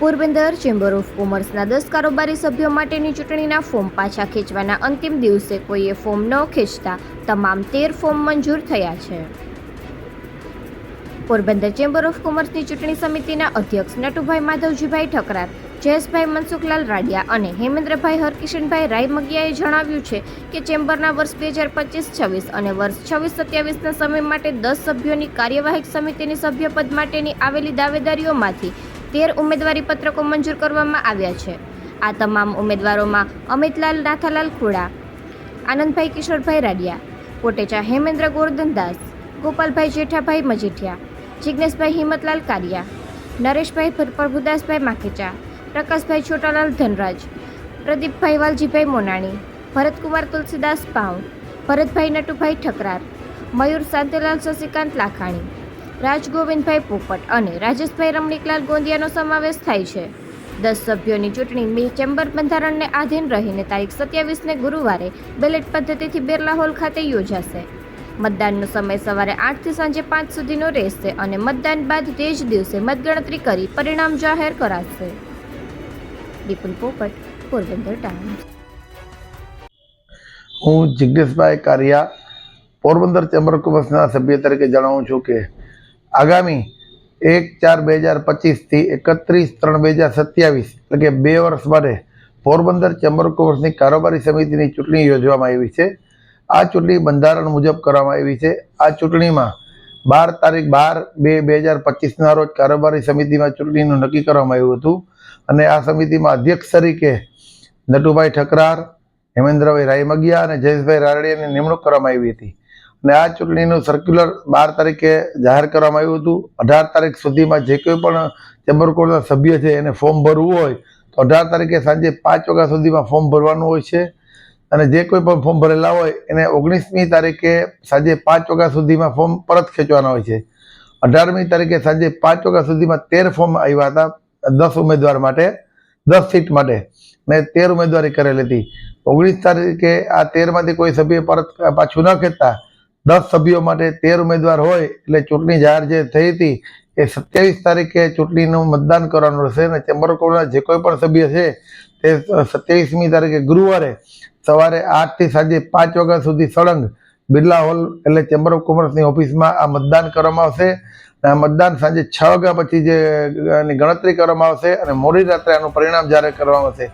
Porbandar chamber of કોમર્સના દસ કારોબારી સભ્યો માટેની ચૂંટણીના ફોર્મ પાછા ખેંચવાના અંતિમ દિવસે કોઈએ ફોર્મ ન ખેંચતા, તમામ તેર ફોર્મ મંજૂર થયા છે. પોરબંદર ચેમ્બર ઓફ કોમર્સની ચૂંટણી સમિતિના અધ્યક્ષ નટુભાઈ માધવજીભાઈ ઠકરાર, જયેશભાઈ મનસુખલાલ રાડિયા અને હેમેન્દ્રભાઈ હરકિશનભાઈ રાયમગિયાએ જણાવ્યું છે કે ચેમ્બરના વર્ષ બે હજાર પચીસ છવ્વીસ અને વર્ષ છવ્વીસ સત્યાવીસના સમય માટે દસ સભ્યોની કાર્યવાહક સમિતિની સભ્યપદ માટેની આવેલી દાવેદારીઓમાંથી તેર ઉમેદવારી પત્રકો મંજૂર કરવામાં આવ્યા છે. આ તમામ ઉમેદવારોમાં અમિતલાલ નાથાલાલ ખુડા, આનંદભાઈ કિશોરભાઈ રાડિયા કોટેચા હેમેન્દ્ર ગોરધનદાસ ગોપાલભાઈ જેઠાભાઈ મજીઠિયા જિજ્ઞેશભાઈ હિંમતલાલ કારિયા, નરેશભાઈ પ્ર- પ્રભુદાસભાઈ માખેચા, પ્રકાશભાઈ છોટાલાલ ધનરાજ, પ્રદીપભાઈ વાલજીભાઈ મોનાણી, ભરતકુમાર તુલસીદાસ પાઉ, ભરતભાઈ નટુભાઈ ઠકરાર, મયુર શાંતિલાલ શશિકાંત લાખાણી રાજગોવિંદભાઈ પોપટ અને રાજેશભાઈ રમણીકલાલ ગોંદિયાનો સમાવેશ થાય છે. દસ સભ્યોની ચૂંટણી મી- ચેમ્બર બંધારણને આધીન રહીને તારીખ સત્યાવીસને ગુરુવારે બેલેટ પદ્ધતિથી બિરલા હોલ ખાતે યોજાશે. મતદાનનો સમય સવારે આઠથી સાંજે પાંચ સુધીનો રહેશે અને મતદાન બાદ તે જ દિવસે મતગણતરી કરી પરિણામ જાહેર કરાશે. વિપુલ પોપટ, પોરબંદર ટાઈમ્સ હું જિજ્ઞેશભાઈ કારિયા, પોરબંદર ચેમ્બર ઓફ કોમર્સના સભ્ય તરીકે જણાવું છું કે આગામી એક ચાર બે હજાર પચીસથી એકત્રીસ ત્રણ બે હજાર સત્યાવીસ, એટલે કે બે વર્ષ માટે પોરબંદર ચેમ્બર ઓફ કોમર્સની કારોબારી સમિતિની ચૂંટણી યોજવામાં આવી છે. આ ચૂંટણી બંધારણ મુજબ કરવામાં આવી છે. આ ચૂંટણીમાં બાર તારીખ બાર બે બે હજાર પચીસના રોજ કારોબારી સમિતિમાં ચૂંટણીનું નક્કી કરવામાં આવ્યું હતું. અને આ સમિતિમાં અધ્યક્ષ તરીકે નટુભાઈ ઠકરાર, હેમેન્દ્રભાઈ રાયમગિયા અને જયેશભાઈ રારડિયાની નિમણૂક કરવામાં આવી હતી. અને આ ચૂંટણીનું સર્ક્યુલર બાર તારીખે જાહેર કરવામાં આવ્યું હતું. અઢાર તારીખ સુધીમાં જે કોઈ પણ ચેમ્બર કોર્ટના સભ્ય છે એને ફોર્મ ભરવું હોય, તો અઢાર તારીખે સાંજે પાંચ વાગ્યા સુધીમાં ફોર્મ ભરવાનું હોય છે. અને જે કોઈ પણ ફોર્મ ભરેલા હોય, એને ઓગણીસમી તારીખે સાંજે પાંચ વાગ્યા સુધીમાં ફોર્મ પરત ખેંચવાના હોય છે. અઢારમી તારીખે સાંજે પાંચ વાગ્યા સુધીમાં તેર ફોર્મ આવ્યા હતા, દસ ઉમેદવાર માટે, દસ સીટ માટે. મેં તેર ઉમેદવારી કરેલી હતી. ઓગણીસ તારીખે આ તેરમાંથી કોઈ સભ્ય પરત પાછું ન ખેંચતા દસ સભ્યો માટે તેર ઉમેદવાર હોય એટલે ચૂંટણી જાહેર જે થઈ હતી, એ સત્યાવીસ તારીખે ચૂંટણીનું મતદાન કરવાનું રહેશે અને ચેમ્બર ઓફ જે કોઈ પણ સભ્ય છે, તે સત્યાવીસમી તારીખે ગુરુવારે સવારે આઠથી સાંજે પાંચ વાગ્યા સુધી સળંગ, બિરલા હોલ એટલે ચેમ્બર ઓફ કોમર્સની ઓફિસમાં આ મતદાન કરવામાં આવશે. અને આ મતદાન સાંજે છ વાગ્યા પછી જે ગણતરી કરવામાં આવશે અને મોડી રાત્રે આનું પરિણામ જાહેર કરવામાં આવશે.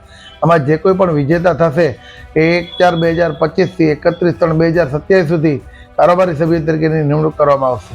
આમાં જે કોઈ પણ વિજેતા થશે, એ એક ચાર બે હજાર પચીસથી એકત્રીસ ત્રણ બે હજાર સત્યાવીસ સુધી કારોબારી સભ્ય તરીકેની નિમણૂક કરવામાં આવશે.